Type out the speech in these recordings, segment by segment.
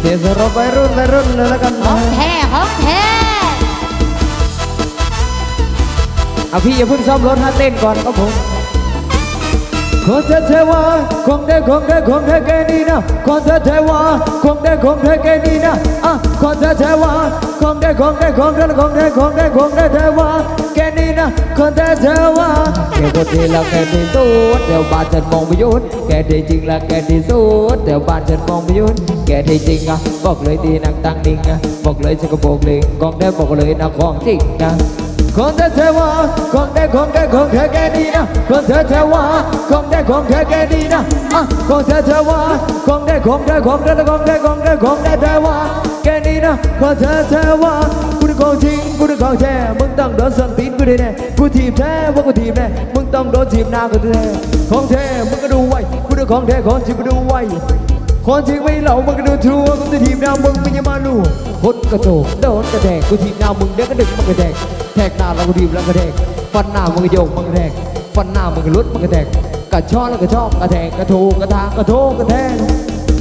เสียสรบวัยรุ่นวัยรุ่นเลยแล้วกันขอนะงแท้ของแท้เอาพี่อย่าเพิ่งซ่อมรถฮะเต้นก่อนครับผมคนเทเทวาคงได้คงได้คงได้แค่นี้นะคนเทเทวาคงได้คงได้แค่นี้นะอะคนเทเทวา องได้คงได้คงได้คงได้คงได้คงได้เทวาแค่นี้นะคนเทเทวาแกคนที่ล้วแกดีสุดเดี๋ยวบ้านฉันมองไปยุดแก่ที่จริงแล้วแกดีสุดเดี๋ยวบ้านฉันมองไปยุดแก่ที่จริงอะบอกเลยดีนักตั้งดิ่งอะบอกเลยฉันก็บอกเลยกองได้บอกเลยนะของจริงนะ คนเธอเทวาคนได้คนได้คนเธอแกดีนะคนเธอเทวาคนได้คนเธอแกดีนะอะคนเธอเทวาคนได้คนได้คนได้คนได้คนได้คนได้เทวาแกดีนะคนเธอเทวากูได้ของจริงกูได้ของแท้มึงต้องโดนสันตีนกูได้แน่กูทีบแท้ว่ากูทีบแน่มึงต้องโดนทีบหน้ากูแท้ของแท้มึงก็ดูไว้กูได้ของแท้ของจริงกูดูไว้คนจริงไม่เหล่ามึงก็ดูทัวร์กูจะทีมแนวมึงไม่ยังมาลู่ คนกระโจกโดนกระแทกกูทีมแนวมึงเด็กก็ดึงมันกระแทกแทกหน้าเรากูทีมแล้วกระแทกฟันหน้ามึงก็โยกมันกระแทกฟันหน้ามึงก็ลุดมันกระแทกกระชอแล้วก็ชอบกระแทกกระทูกระทางกระโทกระแทก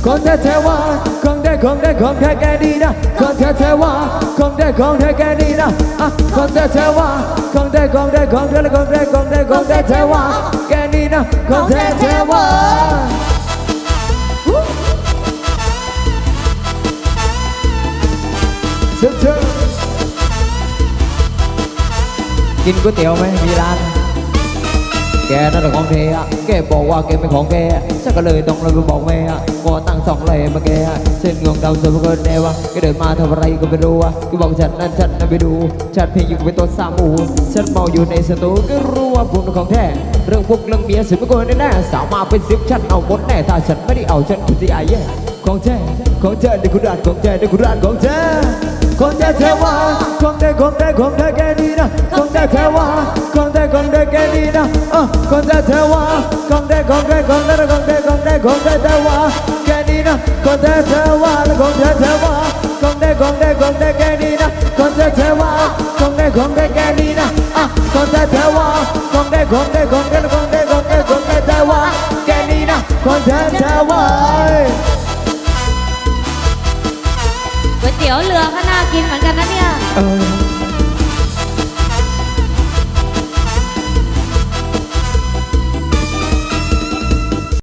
คนแท้แท้ว่าของได้ของได้ของแท้แกดีนะคนแท้แท้ว่าของได้ของแท้แกดีนะอะคนแท้แท้ว่าของได้ของได้ของได้ของได้ของได้ของได้แท้ว่าแกดีนะคนแท้ เชิญเชิญกินก๋วยเตี๋ยวไหมมีร้าน แกนั่นแหละของเทอะแกบอกว่าแกเป็นของแกฉันก็เลยต้องเลยไปบอกแม่อะขอตั้งสองเลยมาแกอะเส้นงงดำสุดเกินแน่วะแกเดินมาทำอะไรก็ไม่รู้อะก็บอกฉันนั่นฉันนั่นไปดูฉันเพียงอยู่เป็นตัวสามูฉันเมาอยู่ในสตูก็รู้ว่าผมเป็นของแท้เรื่องพวกเรื่องเมียสิบไม่โกนแน่ๆสาวมาเป็นสิบฉันเอาหมดแน่ถ้าฉันไม่ได้เอาฉันคือที่ไอ้แย่ของแท้ของแท้ในกุราชของแท้ในกุราชของแท้ คนได้เทวาคนได้คนได้คนได้แกดีนะคนได้เทวาคนได้คนได้แกดีนะอะคนได้เทวาคนได้คนได้คนได้คนได้คนได้คนได้เทวาแกดีนะคนได้เทวาและ ก๋วยเตี๋ยวเรือก็น่ากินเหมือนกันนะเนี่ย เออ